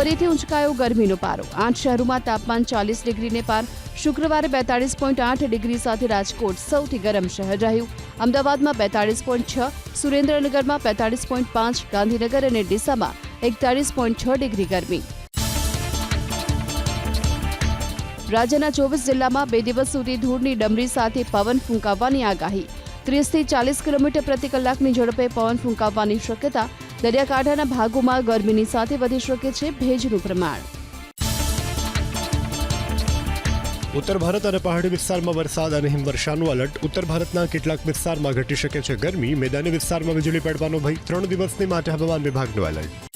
ફરીથી ઊંચકાયો ગરમીનો પારો. આઠ શહેરોમાં તાપમાન ચાલીસ ડિગ્રીને પાર. શુક્રવારે બેતાળીસ પોઈન્ટ આઠ ડિગ્રી સાથે રાજકોટ સૌથી ગરમ શહેર રહ્યું. અમદાવાદમાં બેતાળીસ પોઈન્ટ છ, સુરેન્દ્રનગરમાં બેતાળીસ પોઈન્ટ પાંચ, ગાંધીનગર અને ડીસામાં એકતાળીસ પોઈન્ટ છ ડિગ્રી ગરમી. રાજ્યના ચોવીસ જિલ્લામાં બે દિવસ સુધી ધૂળની ડમરી સાથે પવન ફૂંકાવવાની આગાહી. ત્રીસથી ચાલીસ કિલોમીટર પ્રતિ કલાકની ઝડપે પવન ફૂંકાવવાની શક્યતા દરિયાકાંઠાના ભાગોમાં ગરમીની સાથે વધી શકે છે ભેજનું પ્રમાણ. ઉત્તર ભારત અને પહાડી વિસ્તારમાં વરસાદ અને હિમવર્ષાનું અલર્ટ ઉત્તર ભારતના કેટલાક વિસ્તારમાં ઘટી શકે છે ગરમી. મેદાની વિસ્તારમાં વીજળી પડવાનો ભય. ત્રણ દિવસની માટે હવામાન વિભાગનું એલર્ટ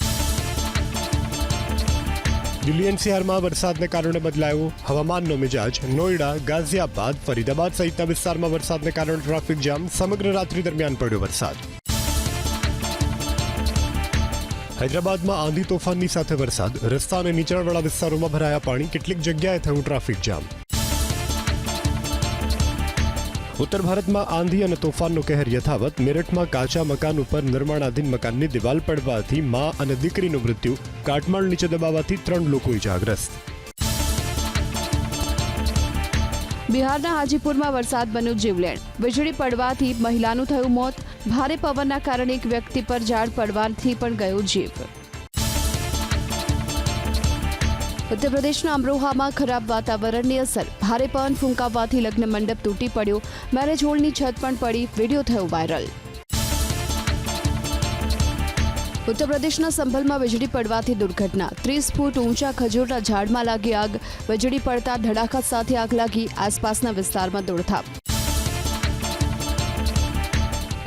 દિલ્હી એનસીઆરમાં વરસાદને કારણે બદલાયો હવામાનનો મિજાજ. નોઈડા, ગાઝિયાબાદ, ફરીદાબાદ સહિતના વિસ્તારમાં વરસાદને કારણે ટ્રાફિક જામ. સમગ્ર રાત્રિ દરમિયાન પડ્યો વરસાદ. હૈદરાબાદમાં આંધી તોફાનની સાથે વરસાદ. રસ્તા અને નીચાણવાળા વિસ્તારોમાં ભરાયા પાણી. કેટલીક જગ્યાએ થયું ટ્રાફિક જામ. ઉત્તર ભારતમાં આંધી અને તોફાનનો કહેર યથાવત. મેરઠમાં કાચા મકાન ઉપર નિર્માણાધીન મકાનની દિવાલ પડવાથી મા અને દીકરીનું મૃત્યુ. કાટમાળ નીચે દબાવવાથી ત્રણ લોકો ઇજાગ્રસ્ત. બિહારના હાજીપુરમાં વરસાદ બન્યો જીવલેણ. વીજળી પડવાથી મહિલાનું થયું મોત. ભારે પવનના કારણે એક વ્યક્તિ પર ઝાડ પડવાથી પણ ગયો જીવ. ઉત્તર પ્રદેશના અમરોહામાં ખરાબ વાતાવરણની અસર. ભારે પવન ફૂંકાવવાથી લગ્ન મંડપ તૂટી પડ્યો. મેરેજ હોલની છત પણ પડી. વીડિયો થયો વાયરલ. ઉત્તર પ્રદેશના સંભલમાં વીજળી પડવાથી દુર્ઘટના. ત્રીસ ફૂટ ઊંચા ખજૂરના ઝાડમાં લાગી આગ. વીજળી પડતા ધડાકા સાથે આગ લાગી. આસપાસના વિસ્તારમાં દોડધામ.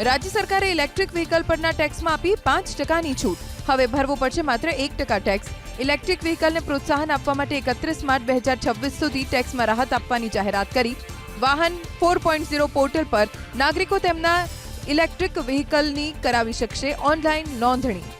રાજ્ય સરકારે ઇલેક્ટ્રિક વ્હીકલ પરના ટેક્સમાં આપી પાંચ ટકાની છૂટ. હવે ભરવું પડશે માત્ર એક ટકા ટેક્સ. ઇલેક્ટ્રિક વ્હીકલને પ્રોત્સાહન આપવા માટે એકત્રીસ માર્ચ બે હજાર છવ્વીસ સુધી ટેક્સમાં રાહત આપવાની જાહેરાત કરી. વાહન ફોર પોઈન્ટ ઝીરો પોર્ટલ પર નાગરિકો તેમના ઇલેક્ટ્રિક વ્હીકલની કરાવી શકશે ઓનલાઈન નોંધણી.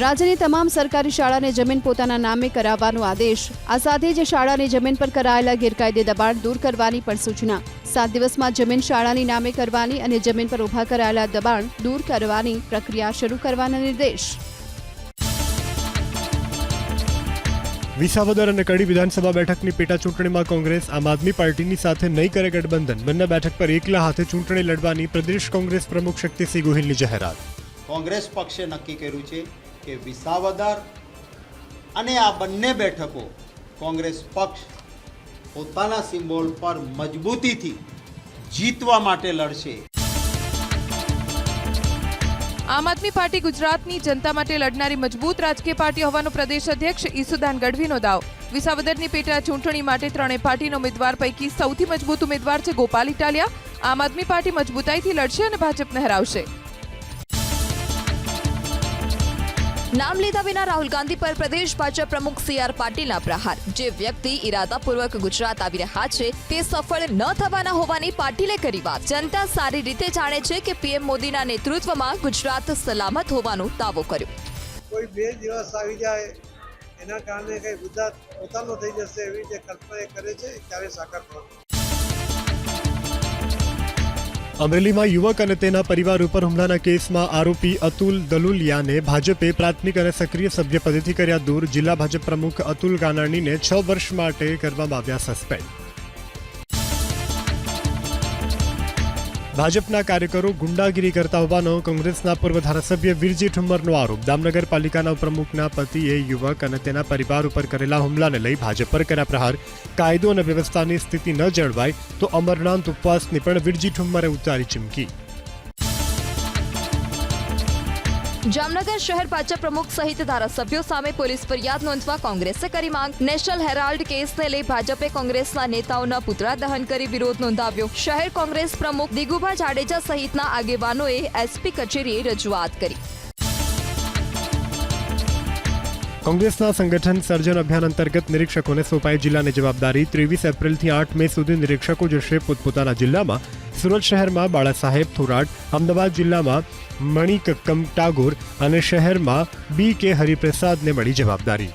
રાજ્યની તમામ સરકારી શાળાને જમીન પોતાના નામે કરાવવાનો આદેશ. આ સાથે જ શાળાની જમીન પર કરાયેલા ગેરકાયદે દબાણ દૂર કરવાની પણ સૂચના. સાત દિવસમાં જમીન શાળાની નામે કરવાની અને જમીન પર ઊભા કરાયેલા દબાણ દૂર કરવાની પ્રક્રિયા શરૂ કરવાના નિર્દેશ. વિસાવદર અને કડી વિધાનસભા બેઠકની પેટા ચૂંટણીમાં કોંગ્રેસ આમ આદમી પાર્ટીની સાથે નહીં કરે ગઠબંધન. બંને બેઠક પર એકલા હાથે ચૂંટણી લડવાની પ્રદેશ કોંગ્રેસ પ્રમુખ શક્તિસિંહ ગોહિલની જાહેરાત. કોંગ્રેસ પક્ષે નક્કી કર્યું છે કે વિસાવદર અને આ બંને બેઠકો કોંગ્રેસ પક્ષ પોતાના સિમ્બોલ પર મજબૂતીથી જીતવા માટે લડશે. આમ આદમી પાર્ટી ગુજરાતની જનતા માટે લડનારી મજબૂત રાજકીય પાર્ટી હોવાનો પ્રદેશ અધ્યક્ષ ઈસુદાન ગઢવીનો દાવ. વિસાવદરની પેટા ચૂંટણી માટે ત્રણેય પાર્ટીના ઉમેદવાર પૈકી સૌથી મજબૂત ઉમેદવાર છે ગોપાલ ઇટાલિયા. આમ આદમી પાર્ટી મજબૂતાઈથી લડશે અને ભાજપને હરાવશે. નામ લીધા વિના રાહુલ ગાંધી પર પ્રદેશ ભાજપ પ્રમુખ સી આર પાટીલના પ્રહાર. જે વ્યક્તિ ઇરાદાપૂર્વક ગુજરાત આવી રહ્યા છે, તે સફળ ન થવાના હોવાની પાટીલે કરી વાત. જનતા સારી રીતે જાણે છે કે પીએમ મોદીના નેતૃત્વમાં ગુજરાત સલામત હોવાનો દાવો કર્યો. કોઈ બે દિવસ આવી જાય, એના કારણે કઈ ગુજરાત પોતાનો થઈ જશે એવી જે કલ્પના કરે છે, ત્યારે સાકાર થવાનું. અમરેલીમાં યુવક અને તેના પરિવાર ઉપર હુમલાના કેસમાં આરોપી અતુલ દલુલિયાને ભાજપે પ્રાથમિક અને સક્રિય સભ્યપદેથી કર્યા દૂર જિલ્લા ભાજપ પ્રમુખ અતુલ ગાનાણીને છ વર્ષ માટે કરવામાં આવ્યા સસ્પેન્ડ. ભાજપના કાર્યકરો ગુંડાગીરી કરતા હોવાનો કોંગ્રેસના પૂર્વ ધારાસભ્ય વીરજી ઠુમ્મરનો આરોપ. દામનગર પાલિકાના પ્રમુખના પતિએ યુવક અને તેના પરિવાર ઉપર કરેલા હુમલાને લઈ ભાજપ પર કર્યા પ્રહાર. કાયદો અને વ્યવસ્થાની સ્થિતિ ન જળવાય તો અમરનાથ ઉપવાસની પણ વીરજી ઠુમ્મરે ઉચ્ચારી ચીમકી. જામનગર શહેર ભાજપ પ્રમુખ સહિત ધારાસભ્યો સામે પોલીસ ફરિયાદ નોંધવા કોંગ્રેસે કરી માંગ. નેશનલ હેરાલ્ડ કેસને લઈ ભાજપે કોંગ્રેસના નેતાઓના પુતળા દહન કરી વિરોધ નોંધાવ્યો. શહેર કોંગ્રેસ પ્રમુખ દિગુભા જાડેજા સહિતના આગેવાનોએ એસપી કચેરીએ રજૂઆત કરી. કોંગ્રેસના સંગઠન સર્જન અભિયાન અંતર્ગત નિરીક્ષકોને સોંપાઈ જિલ્લાની જવાબદારી ત્રેવીસ એપ્રિલથી આઠ મે સુધી નિરીક્ષકો જશે પોતપોતાના જિલ્લામાં. સુરત શહેરમાં બાળા સાહેબ થોરાટ, અમદાવાદ જિલ્લામાં મણિકક્કમ ટાગોર અને શહેરમાં બી કે હરિપ્રસાદને મળી જવાબદારી.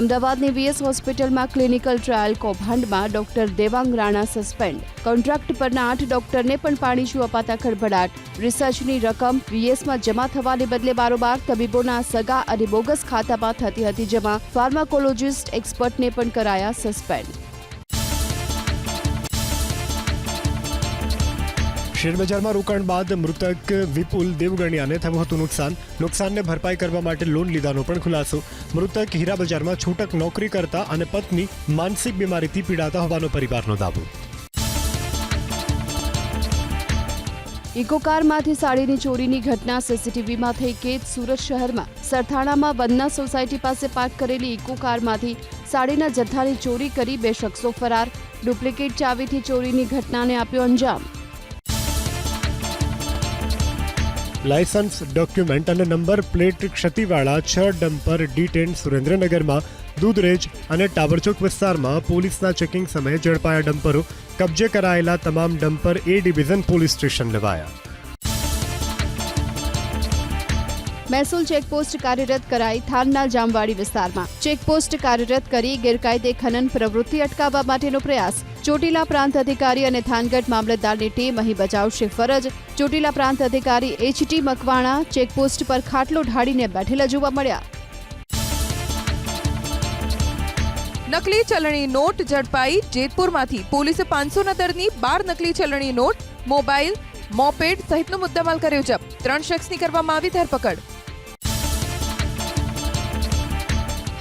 અમદાવાદની વીએસ હોસ્પિટલમાં ક્લિનિકલ ટ્રાયલ કૌભાંડમાં doctor Devang Rana suspend. Contract પરના આઠ ડોક્ટરને પણ પાણીશું અપાતા ખળભળાટ. રિસર્ચની રકમ વીએસમાં જમા થવાને બદલે બારોબાર તબીબોના સગા અને બોગસ ખાતામાં થતી હતી, જમા ફાર્માકોલોજીસ્ટ એક્સપર્ટને પણ કરાયા સસ્પેન્ડ. શેરબજારમાં રોકાણ બાદ મૃતક વિપુલ દેવગણિયાને થયું હતું નુકસાન. નુકસાનને ભરપાઈ કરવા માટે લોન લીધાનો પણ ખુલાસો. મૃતક હીરા બજારમાં છૂટક નોકરી કરતા અને પત્ની માનસિક બીમારીથી પીડાતા હોવાનો પરિવારનો દાવો. ઇકો કારમાંથી સાડીની ચોરીની ઘટના સીસીટીવીમાં થઈ. કેદ સુરત શહેરમાં. સરથાણામાં બંદના સોસાયટી પાસે પાર્ક કરેલી ઇકોકારમાંથી સાડીના જથ્થાની ચોરી કરી બે શખ્સો ફરાર. ડુપ્લિકેટ ચાવીથી ચોરીની ઘટનાને આપ્યો અંજામ. લાયસન્સ ડોક્યુમેન્ટ અને નંબર પ્લેટ ક્ષતિવાળા છ ડમ્પર ડિટેન સુરેન્દ્રનગરમાં, દૂધરેજ અને ટાવરચોક વિસ્તારમાં પોલીસના ચેકિંગ સમયે ઝડપાયા ડમ્પરો કબજે કરાયેલા તમામ dumper A division police station લેવાયા. મહેસૂલ ચેકપોસ્ટ કાર્યરત કરાઈ થાનના જામવાડી વિસ્તારમાં. ચેકપોસ્ટ કાર્યરત કરી ગેરકાયદે ખનન પ્રવૃત્તિ અટકાવવા માટેનો પ્રયાસ. ચોટીલા પ્રાંત અધિકારી અને થાનગઢ મામલતદારની ટીમ અહીં બજાવશે ફરજ. ચોટીલા પ્રાંત અધિકારી એચટી મકવાણા ચેકપોસ્ટ પર ખાટલો ઢાળીને બેઠેલા જોવા મળ્યા. નકલી ચલણી નોટ ઝડપાઈ જેતપુરમાંથી પોલીસે પાંચસોના દરની બાર નકલી ચલણી નોટ, મોબાઈલ, મોપેડ સહિતનો મુદ્દામાલ કર્યો જપ્ત. ત્રણ શખ્સની કરવામાં આવી ધરપકડ.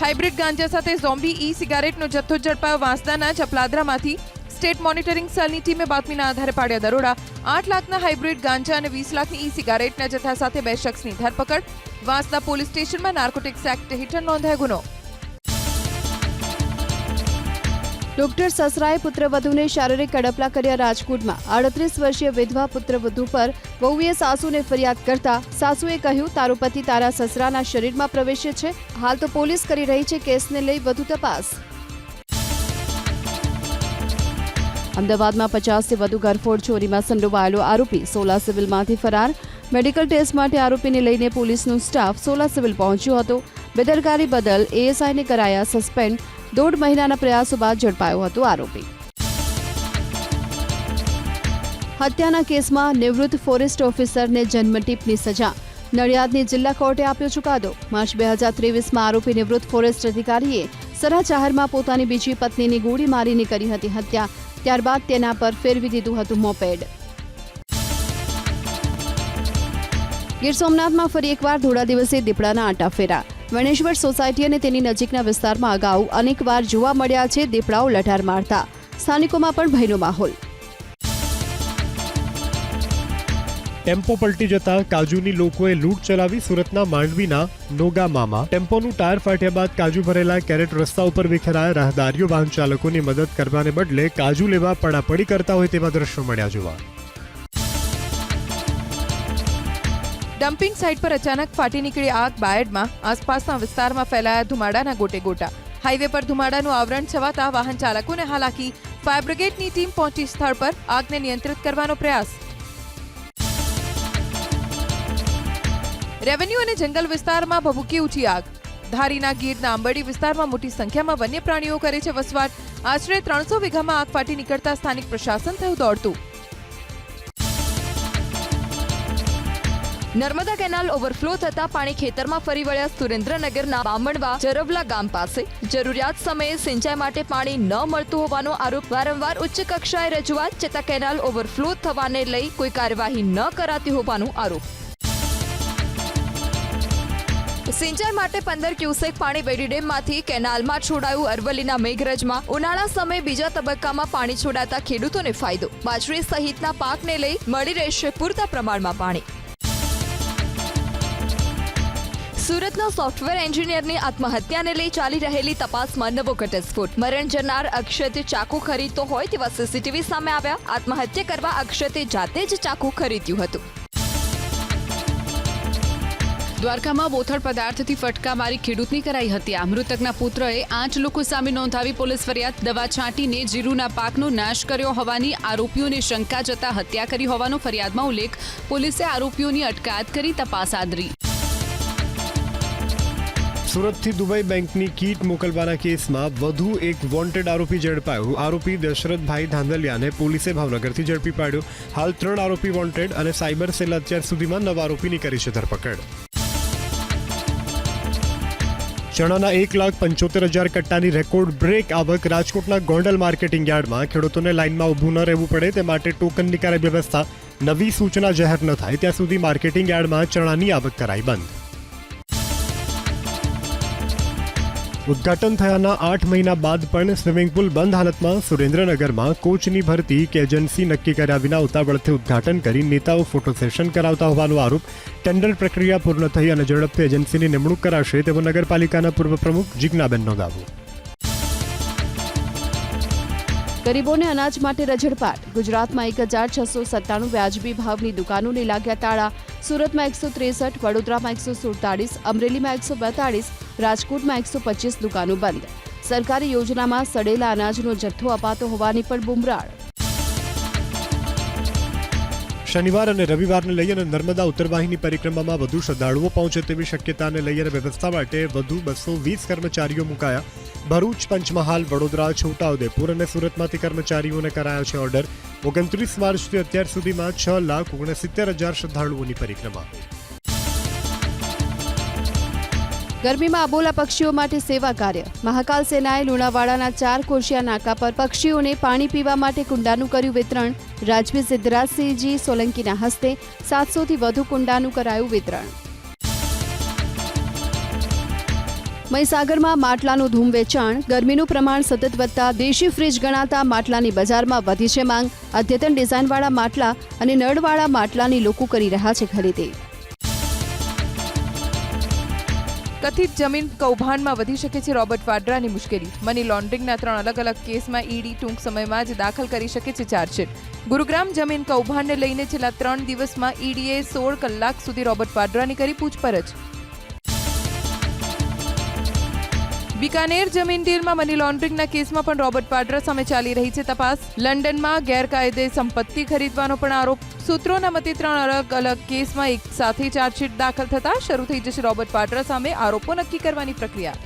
હાઇબ્રિડ ગાંજા સાથે ઝોમ્બી ઈ સિગારેટનો જથ્થો ઝડપાયો વાંસદાના ચપલાદરામાંથી. સ્ટેટ મોનિટરિંગ સેલની ટીમે બાતમીના આધારે પાડ્યા દરોડા. આઠ લાખના હાઇબ્રિડ ગાંજા અને વીસ લાખની ઈ સિગારેટના જથ્થા સાથે બે શખ્સની ધરપકડ. વાંસદા પોલીસ સ્ટેશનમાં નાર્કોટિક્સ એક્ટ હેઠળ નોંધાયો ગુનો. ડોક્ટર સસરાએ પુત્રવધુને શારીરિક કડપલા કર્યા રાજકોટમાં. આડત્રીસ વર્ષીય વિધવા પુત્રવધુ પર વહુએ સાસુને ફરિયાદ કરતા સાસુએ કહ્યું, તારો પતિ તારા સસરાના શરીરમાં પ્રવેશે છે. હાલ તો પોલીસ કરી રહી છે કેસને લઈ વધુ તપાસ. અમદાવાદમાં પચાસથી વધુ ઘરફોડ ચોરીમાં સંડોવાયેલો આરોપી સોલા સિવિલમાંથી ફરાર. મેડિકલ ટેસ્ટ માટે આરોપીને લઈને પોલીસનો સ્ટાફ સોલા સિવિલ પહોંચ્યો હતો. બેદરકારી બદલ એએસઆઈને કરાયા સસ્પેન્ડ. દોઢ મહિનાના પ્રયાસો બાદ ઝડપાયો હતો આરોપી. હત્યાના કેસમાં નિવૃત્ત ફોરેસ્ટ ઓફિસરને જન્મટીપની સજા. નડિયાદની જિલ્લા કોર્ટે આપ્યો ચુકાદો. માર્ચ બે હજાર ત્રેવીસમાં આરોપી નિવૃત્ત ફોરેસ્ટ અધિકારીએ સરા જાહેરમાં પોતાની બીજી પત્નીની ગોળી મારીને કરી હતી હત્યા. ત્યારબાદ તેના પર ફેરવી દીધું હતું મોપેડ. ગીર સોમનાથમાં ફરી એકવાર ધોળા દિવસે દીપડાના આંટા ફેરા. વણેશ્વર સોસાયટી અને તેની નજીકના વિસ્તારમાં અગાઉ અનેકવાર જોવા મળ્યા છે દીપડાઓ લટાર મારતા. સ્થાનિકોમાં પણ ભયનો માહોલ. ટેમ્પો પલટી જતા કાજુની લોકોએ લૂંટ ચલાવી સુરતના માંડવીના નોગામામાં. ટેમ્પોનું ટાયર ફાટ્યા બાદ કાજુ ભરેલા કેરેટ રસ્તા ઉપર વિખેરાયા રાહદારીઓ વાહન ચાલકોની મદદ કરવાને બદલે કાજુ લેવા પડાપડી કરતા હોય તેવા દ્રશ્યો મળ્યા જોવા. ડમ્પિંગ સાઇટ પર અચાનક ફાટી નીકળી આગ બાયડમાં, આસપાસના વિસ્તારમાં ફેલાયા ધુમાડાના ગોટે ગોટા. હાઈવે પર ધુમાડાનું આવરણ છવાતા વાહન ચાલકોને હાલાકી. ફાયર બ્રિગેડની ટીમ પહોંચી સ્થળ પર આગને નિયંત્રિત કરવાનો પ્રયાસ. રેવન્યુ અને જંગલ વિસ્તારમાં ભભૂકી ઉઠી આગ. ધારીના ગીરના આંબરડી વિસ્તારમાં મોટી સંખ્યામાં વન્ય પ્રાણીઓ કરે છે વસવાટ. આશરે ત્રણસો વીઘામાં આગ ફાટી નીકળતા સ્થાનિક પ્રશાસન થયું દોડતું. નર્મદા કેનાલ ઓવરફ્લો થતા પાણી ખેતરમાં ફરી વળ્યા સુરેન્દ્રનગરના બામણવા જરવલા ગામ પાસે. જરૂરિયાત સમયે સિંચાઈ માટે પાણી ન મળતું હોવાનો આરોપ વારંવાર ઉચ્ચ કક્ષાએ રજૂઆત, છતાં કેનાલ ઓવરફ્લો થવાને લઈ કોઈ કાર્યવાહી ન કરાતી હોવાનો આરોપ. સિંચાઈ માટે પંદર ક્યુસેક પાણી વેડી ડેમમાંથી કેનાલમાં છોડાયું અરવલ્લીના મેઘરજમાં. ઉનાળા સમયે બીજા તબક્કામાં પાણી છોડાતા ખેડૂતોને ફાયદો. બાજરી સહિતના પાકને લઈ મળી રહેશે પૂરતા પ્રમાણમાં પાણી. સુરતના સોફ્ટવેર એન્જિનિયરની આત્મહત્યાને લઈ ચાલી રહેલી તપાસમાં નવો ઘટસ્ફોટ. મરણ જનાર અક્ષત ચાકુ ખરીદતો હોય તેવા સીસીટીવી સામે આવ્યા. આત્મહત્યા કરવા અક્ષતે જાતે જ ચાકુ ખરીદ્યું હતું. દ્વારકામાં બોથડ પદાર્થથી ફટકા મારી ખેડૂતની કરાઈ હત્યા. મૃતકના પુત્રએ આઠ લોકો સામે નોંધાવી પોલીસ ફરિયાદ. દવા છાંટીને જીરુના પાકનો નાશ કર્યો હોવાની આરોપીઓને શંકા જતા હત્યા કરી હોવાનો ફરિયાદમાં ઉલ્લેખ. પોલીસે આરોપીઓની અટકાયત કરી તપાસ આદરી. સુરતથી દુબઈ બેંકની કીટ મોકલવાના કેસમાં વધુ એક વોન્ટેડ આરોપી ઝડપાયો. આરોપી દશરથભાઈ ધાંધલિયાને પોલીસે ભાવનગરથી ઝડપી પાડ્યો. હાલ ત્રણ આરોપી વોન્ટેડ અને સાયબર સેલ અત્યાર સુધીમાં નવા આરોપીની કરી છે ધરપકડ. ચણાના એક લાખ પંચોતેર હજાર કટ્ટાની રેકોર્ડ બ્રેક આવક રાજકોટના ગોંડલ માર્કેટિંગ યાર્ડમાં. ખેડૂતોને લાઇનમાં ઊભું ન રહેવું પડે, તે માટે ટોકનની કાર્ય વ્યવસ્થા નવી સૂચના જાહેર ન થાય. ત્યાં સુધી માર્કેટિંગ યાર્ડમાં ચણાની આવક કરાઈ બંધ. ઉદ્ઘાટન થયાના આઠ મહિના બાદ પણ સ્વિમિંગ પુલ બંધ હાલતમાં સુરેન્દ્રનગરમાં કોચની ભરતી કે એજન્સી નક્કી કર્યા વિના ઉતાવળથી ઉદ્ઘાટન કરી નેતાઓ ફોટો સેશન કરાવતા હોવાનો આરોપ. ટેન્ડર પ્રક્રિયા પૂર્ણ થઈ અને ઝડપથી એજન્સીની નિમણૂક કરાશે તેવો નગરપાલિકાના પૂર્વ પ્રમુખ જિજ્ઞાબેનનો દાવો. ગરીબોને અનાજ માટે રજળપાટ ગુજરાતમાં એક હજાર છસો સત્તાણું વ્યાજબી ભાવની દુકાનોને લાગ્યા તાળા. સુરતમાં એકસો ત્રેસઠ, વડોદરામાં એકસો સુડતાળીસ, અમરેલીમાં એકસો બેતાળીસ, રાજકોટમાં એકસો પચીસ દુકાનો બંધ. સરકારી યોજનામાં સડેલા અનાજનો જથ્થો અપાતો હોવાની પણ બુમરાળ. શનિવાર અને રવિવારને લઈ અને નર્મદા ઉત્તરવાહિની પરિક્રમામાં વધુ શ્રદ્ધાળુઓ પહોંચે તેવી શક્યતાને લઈ અને વ્યવસ્થા માટે વધુ બસો વીસ કર્મચારીઓ મુકાયા. ભરૂચ, પંચમહાલ, વડોદરા, છોટાઉદેપુર અને સુરતમાંથી કર્મચારીઓને કરાયો છે ઓર્ડર. ઓગણત્રીસ માર્ચથી અત્યાર સુધીમાં છ લાખ ઓગણસિત્તેર હજાર શ્રદ્ધાળુઓની પરિક્રમા. ગરમીમાં અબોલા પક્ષીઓ માટે સેવા કાર્ય. મહાકાલ સેનાએ લુણાવાડાના ચાર કોશિયા નાકા પર પક્ષીઓને પાણી પીવા માટે કુંડાનું કર્યું વિતરણ. રાજવી સિદ્ધરાજસિંહજી સોલંકીના હસ્તે સાતસોથી વધુ કુંડાનું કરાયું વિતરણ. મહીસાગરમાં માટલાનું ધૂમ વેચાણ. ગરમીનું પ્રમાણ સતત વધતા દેશી ફ્રીજ ગણાતા માટલાની બજારમાં વધી છે માંગ. અદ્યતન ડિઝાઇનવાળા માટલા અને નળવાળા માટલાની લોકો કરી રહ્યા છે ખરીદી. કથિત જમીન કૌભાંડમાં વધી શકે છે રોબર્ટ વાડ્રાની મુશ્કેલી. મની લોન્ડરિંગના ત્રણ અલગ અલગ કેસમાં ઈડી ટૂંક સમયમાં જ દાખલ કરી શકે છે ચાર્જશીટ. ગુરુગ્રામ જમીન કૌભાંડને લઈને છેલ્લા ત્રણ દિવસમાં ઈડીએ સોળ કલાક સુધી રોબર્ટ વાડ્રાની કરી પૂછપરછ. બિકાનેર જમીન ડીલમાં મની લોન્ડરિંગના કેસમાં પણ રોબર્ટ વાડ્રા સામે ચાલી રહી છે તપાસ. લંડનમાં ગેરકાયદે સંપત્તિ ખરીદવાનો પણ આરોપ. સૂત્રોના મતે ત્રણ અલગ અલગ કેસમાં એક સાથે ચાર્જશીટ દાખલ થતા શરૂ થઈ જશે રોબર્ટ વાડ્રા સામે આરોપો નક્કી કરવાની પ્રક્રિયા.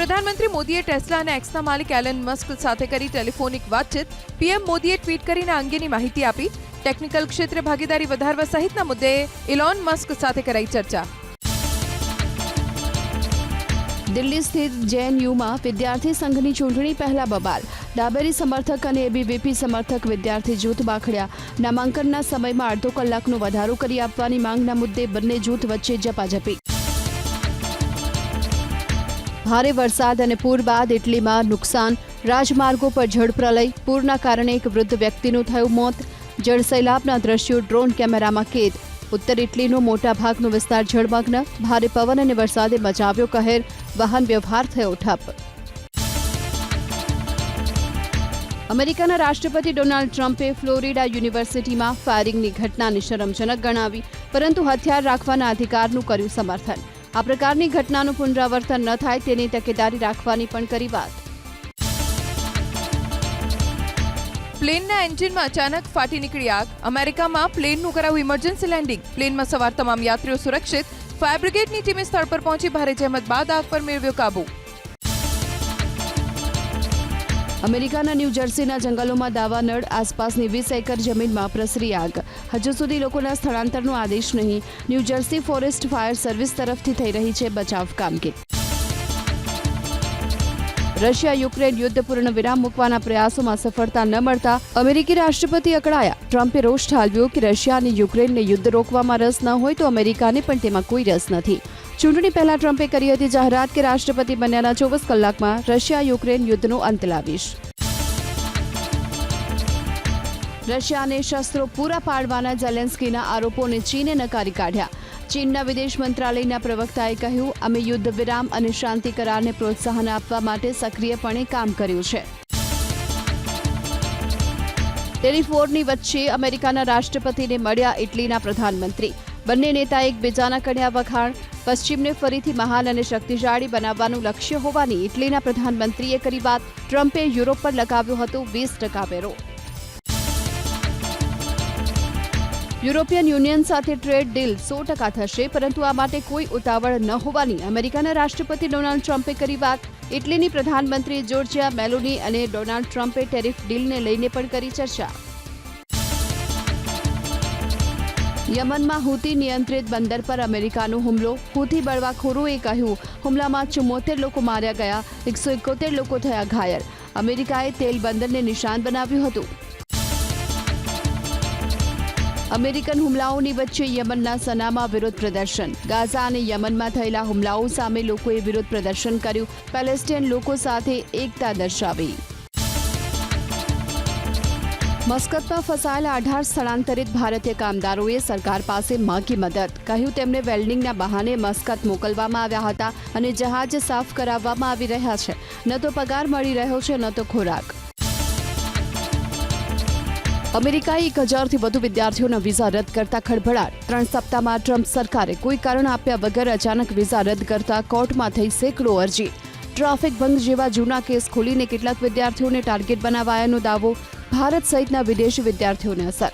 પ્રધાનમંત્રી મોદીએ ટેસ્લા અને એક્સના માલિક એલન મસ્ક સાથે કરી ટેલિફોનિક વાતચીત. પીએમ મોદીએ ટ્વીટ કરીને આ અંગેની માહિતી આપી. ટેકનિકલ ક્ષેત્રે ભાગીદારી વધારવા સહિતના મુદ્દે ઇલોન મસ્ક સાથે કરાઈ ચર્ચા. દિલ્હી સ્થિત જેએનયુમાં વિદ્યાર્થી સંઘની ચૂંટણી પહેલા બબાલ. ડાબેરી સમર્થક અને એબીવીપી સમર્થક વિદ્યાર્થી જૂથ બાખડ્યા. નામાંકનના સમયમાં અડધો કલાકનો વધારો કરી આપવાની માંગના મુદ્દે બંને જૂથ વચ્ચે ઝપાઝપી. ભારે વરસાદ અને પૂર બાદ ઇટલીમાં નુકસાન. રાજમાર્ગો પર જળપ્રલય પૂરના કારણે એક વૃદ્ધ વ્યક્તિનું થયું મોત. જળસૈલાબના દ્રશ્યો ડ્રોન કેમેરામાં કેદ. ઉત્તર ઇટલીનો મોટા ભાગનો વિસ્તાર જળમગ્ન, ભારે પવન અને વરસાદે મચાવ્યો કહેર, વાહન વ્યવહાર થયો ઠપ. અમેરિકાના રાષ્ટ્રપતિ ડોનાલ્ડ ટ્રમ્પે ફ્લોરિડા યુનિવર્સિટીમાં ફાયરિંગની ઘટનાને શરમજનક ગણાવી, પરંતુ હથિયાર રાખવાના અધિકારનું કર્યું સમર્થન. આ પ્રકારની ઘટનાનું પુનરાવર્તન ન થાય તેની તકેદારી રાખવાની પણ કરી વાત. પ્લેનના એન્જિનમાં અચાનક ફાટી નીકળી આગ. અમેરિકામાં પ્લેનનું કરાવ્યું ઇમરજન્સી લેન્ડિંગ. પ્લેનમાં સવાર તમામ યાત્રીઓ સુરક્ષિત. ફાયર બ્રિગેડની ટીમે સ્થળ પર પહોંચી ભારે જહેમત બાદ આગ પર મેળવ્યો કાબુ. અમેરિકાના ન્યૂ જર્સીના જંગલોમાં દાવાનળ આસપાસની વીસ એકર જમીનમાં પ્રસરી આગ. હજુ સુધી લોકોના સ્થળાંતરનો આદેશ નહીં. New Jersey forest fire service તરફથી થઈ રહી છે બચાવ કામગીરી. રશિયા યુક્રેન યુદ્ધ પૂર્ણ વિરામ મૂકવાના પ્રયાસોમાં સફળતા ન મળતા અમેરિકી રાષ્ટ્રપતિ અકળાયા. ટ્રમ્પે રોષ ઠાલવ્યો કે રશિયા અને યુક્રેનને યુદ્ધ રોકવામાં રસ ન હોય તો અમેરિકાને પણ તેમાં કોઈ રસ નથી. ચૂંટણી પહેલા ટ્રમ્પે કરી હતી જાહેરાત કે રાષ્ટ્રપતિ બન્યાના ચોવીસ કલાકમાં રશિયા યુક્રેન યુદ્ધનો અંત લાવીશ. રશિયાને શસ્ત્રો પૂરા પાડવાના ઝેલેન્સ્કીના આરોપોને ચીને નકારી કાઢ્યા. ચીનના વિદેશ મંત્રાલયના પ્રવક્તાએ કહ્યું, અમે યુદ્ધ વિરામ અને શાંતિ કરારને પ્રોત્સાહન આપવા માટે સક્રિયપણે કામ કર્યું છે. ટેલિફોનની વચ્ચે અમેરિકાના રાષ્ટ્રપતિને મળ્યા ઇટલીના પ્રધાનમંત્રી. બંને નેતા એકબીજાના કડ્યા વખાણ, પશ્ચિમને ફરીથી મહાન અને શક્તિશાળી બનાવવાનું લક્ષ્ય હોવાની ઇટલીના પ્રધાનમંત્રીએ કરી વાત. ટ્રમ્પે યુરોપ પર લગાવ્યો હતો વીસ ટકા વેરો. યુરોપિયન યુનિયન સાથે ટ્રેડ ડીલ સો ટકા થશે, પરંતુ આ માટે કોઈ ઉતાવળ ન હોવાની અમેરિકાના રાષ્ટ્રપતિ ડોનાલ્ડ ટ્રમ્પે કરી વાત. ઇટલીની પ્રધાનમંત્રી જોર્જિયા મેલોની અને ડોનાલ્ડ ટ્રમ્પે ટેરિફ ડીલને લઈને પણ કરી ચર્ચા. યમનમાં હુતી નિયંત્રિત બંદર પર અમેરિકાનો હુમલો. હુતી બળવાખોરોએ કહ્યું, હુમલામાં ચુમ્મોતેર લોકો માર્યા ગયા, એકસો એકોતેર લોકો થયા ઘાયલ. અમેરિકાએ તેલ બંદરને નિશાન બનાવ્યું હતું. અમેરિકન હુમલાઓની વચ્ચે યમનના સનામાં વિરોધ પ્રદર્શન. ગાઝા અને યમનમાં થયેલા હુમલાઓ સામે લોકોએ વિરોધ પ્રદર્શન કર્યું. પેલેસ્ટાઇન લોકો સાથે એકતા દર્શાવી. મસ્કતમાં ફસાયેલા અઢાર સ્થળાંતરિત ભારતીય કામદારોએ સરકાર પાસે માગી મદદ. કહ્યું, તેમને વેલ્ડિંગના બહાને મસ્કત મોકલવામાં આવ્યા હતા અને જહાજ સાફ કરાવવામાં આવી રહ્યા છે. ન તો પગાર મળી રહ્યો છે, ન તો ખોરાક. અમેરિકાએ એક હજારથી વધુ વિદ્યાર્થીઓના વિઝા રદ કરતા ખળભળાટ. ત્રણ સપ્તાહમાં ટ્રમ્પ સરકારે કોઈ કારણ આપ્યા વગર અચાનક વિઝા રદ કરતા કોર્ટમાં થઈ સેંકડો અરજી. ટ્રાફિક ભંગ જેવા જૂના કેસ ખોલીને કેટલાક વિદ્યાર્થીઓને ટાર્ગેટ બનાવાયાનો દાવો ભારત સહિતના વિદેશી વિદ્યાર્થીઓને અસર.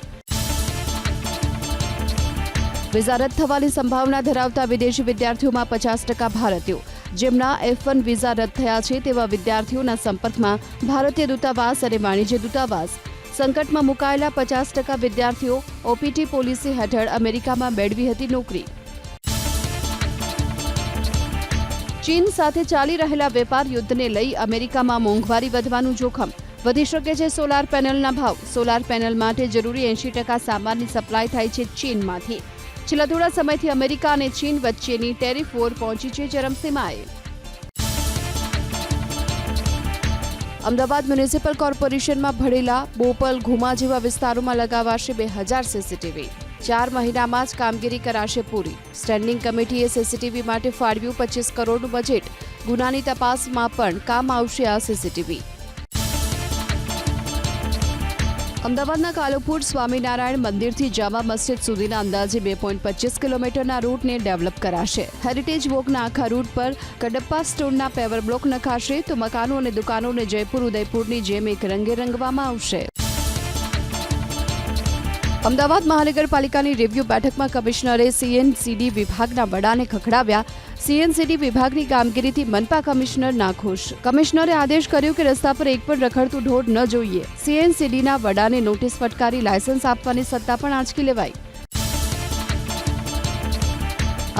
વિઝા રદ થવાની સંભાવના ધરાવતા વિદેશી વિદ્યાર્થીઓમાં પચાસ ટકા ભારતીયો. જેમના એફ વન વિઝા રદ થયા છે તેવા વિદ્યાર્થીઓના સંપર્કમાં ભારતીય દૂતાવાસ અને વાણિજ્ય દૂતાવાસ સંકટમાં મુકાયેલા પચાસ ટકા વિદ્યાર્થીઓ ઓપીટી પોલિસી હેઠળ અમેરિકામાં મેળવી હતી નોકરી. ચીન સાથે ચાલી રહેલા વેપાર યુદ્ધને લઈ અમેરિકામાં મોંઘવારી વધવાનું જોખમ. વધી શકે છે સોલાર પેનલના ભાવ. સોલાર પેનલ માટે જરૂરી એંશી ટકા સામાનની સપ્લાય થાય છે ચીનમાંથી. છેલ્લા થોડા સમયથી અમેરિકા અને ચીન વચ્ચેની ટેરિફ વોર પહોંચી છે ચરમસીમાએ. અમદાવાદ મ્યુનિસિપલ કોર્પોરેશનમાં ભળેલા બોપલ ઘુમા જેવા વિસ્તારોમાં લગાવાશે બે હજાર સીસીટીવી. ચાર મહિનામાં જ કામગીરી કરાશે પૂરી. સ્ટેન્ડિંગ કમિટીએ સીસીટીવી માટે ફાળવ્યું પચીસ કરોડનું બજેટ. ગુનાની તપાસમાં પણ કામ આવશે આ સીસીટીવી. અમદાવાદના કાલુપુર સ્વામિનારાયણ મંદિરથી જામા મસ્જિદ સુધીના અંદાજે બે પોઈન્ટ પચીસ કિલોમીટરના રૂટને ડેવલપ કરાશે. હેરિટેજ વોકના આખા રૂટ પર કડપ્પા સ્ટોનના પેવર બ્લોક નખાશે તો મકાનો અને દુકાનોને જયપુર ઉદયપુરની જેમ એક રંગે રંગવામાં આવશે. અમદાવાદ મહાનગરપાલિકાની રિવ્યુ બેઠકમાં કમિશનરે સીએનસીડી વિભાગના વડાને ખખડાવ્યા. સીએનસીડી વિભાગની કામગીરીથી મનપા કમિશનર નાખુશ. કમિશનરે આદેશ કર્યો કે રસ્તા પર એક પણ રખડતું ઢોર ન જોઈએ. સીએનસીડીના વડાને નોટિસ ફટકારી લાયસન્સ આપવાની સત્તા પણ આંચકી લેવાઈ.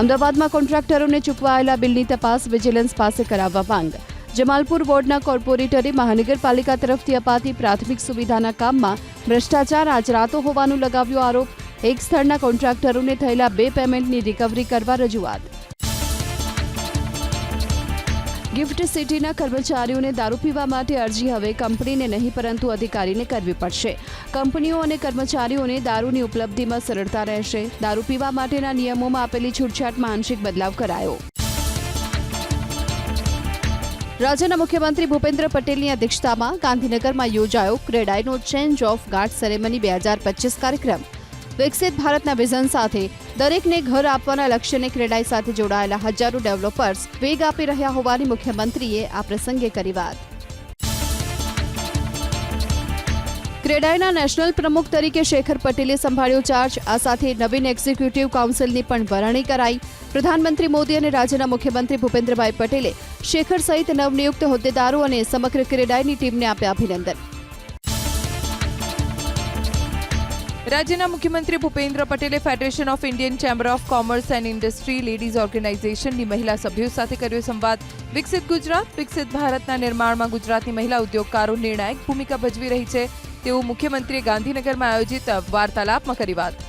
અમદાવાદમાં કોન્ટ્રાક્ટરોને ચૂકવાયેલા બિલની તપાસ વિજિલન્સ પાસે કરાવવા માંગ. જમાલપુર વોર્ડના કોર્પોરેટરે મહાનગરપાલિકા તરફથી અપાતી પ્રાથમિક સુવિધાના કામમાં ભ્રષ્ટાચાર આચરાતો હોવાનું લગાવ્યો આરોપ. એક સ્થળના કોન્ટ્રાક્ટરોને થયેલા બે પેમેન્ટની રિકવરી કરવા રજૂઆત. ગિફ્ટ સિટીના કર્મચારીઓને દારૂ પીવા માટે અરજી હવે કંપનીને નહીં, પરંતુ અધિકારીને કરવી પડશે. કંપનીઓ અને કર્મચારીઓને દારૂની ઉપલબ્ધિમાં સરળતા રહેશે. દારૂ પીવા માટેના નિયમોમાં આપેલી છૂટછાટમાં આંશિક બદલાવ કરાયો. રાજ્યના મુખ્યમંત્રી ભૂપેન્દ્ર પટેલની અધ્યક્ષતામાં ગાંધીનગરમાં યોજાયો ક્રેડાઈનો ચેન્જ ઓફ ગાર્ડ સેરેમની બે હજાર પચીસ કાર્યક્રમ. વિકસિત ભારતના વિઝન સાથે દરેકને ઘર આપવાના લક્ષ્યને ક્રેડાઈ સાથે જોડાયેલા હજારો ડેવલપર્સ વેગ આપી રહ્યા હોવાની મુખ્યમંત્રીએ આ પ્રસંગે કરી વાત. ક્રેડાઈના નેશનલ પ્રમુખ તરીકે શેખર પટેલે સંભાળ્યો ચાર્જ આ સાથે નવીન એક્ઝિક્યુટિવ કાઉન્સિલની પણ વરણી કરાઈ. પ્રધાનમંત્રી મોદી અને રાજ્યના મુખ્યમંત્રી ભૂપેન્દ્રભાઈ પટેલે શેખર સહિત નવનિયુક્ત હોદ્દેદારો અને સમગ્ર ક્રેડાઈની ટીમને આપ્યા અભિનંદન. રાજ્યના મુખ્યમંત્રી ભૂપેન્દ્ર પટેલે federation of Indian chamber of commerce and industry ladies ઓર્ગેનાઇઝેશનની મહિલા સભ્યો સાથે કર્યો સંવાદ. વિકસિત ગુજરાત, વિકસિત ભારતના નિર્માણમાં ગુજરાતની મહિલા ઉદ્યોગકારો નિર્ણાયક ભૂમિકા ભજવી રહી છે. તેવું મુખ્યમંત્રીએ ગાંધીનગરમાં આયોજિત વાર્તાલાપમાં કરી વાત.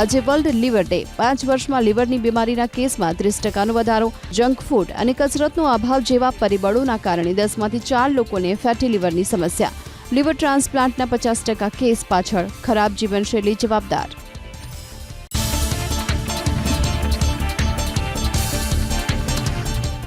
આજે વર્લ્ડ લીવર ડે પાંચ વર્ષમાં લીવરની બીમારીના કેસમાં ત્રીસ ટકાનો વધારો જંક ફૂડ અને કસરતનો અભાવ જેવા પરિબળોના કારણે દસમાંથી ચાર લોકોને ફેટી લીવરની સમસ્યા. લીવર ટ્રાન્સપ્લાન્ટના પચાસ ટકા કેસ પાછળ, ખરાબ જીવનશૈલી જવાબદાર.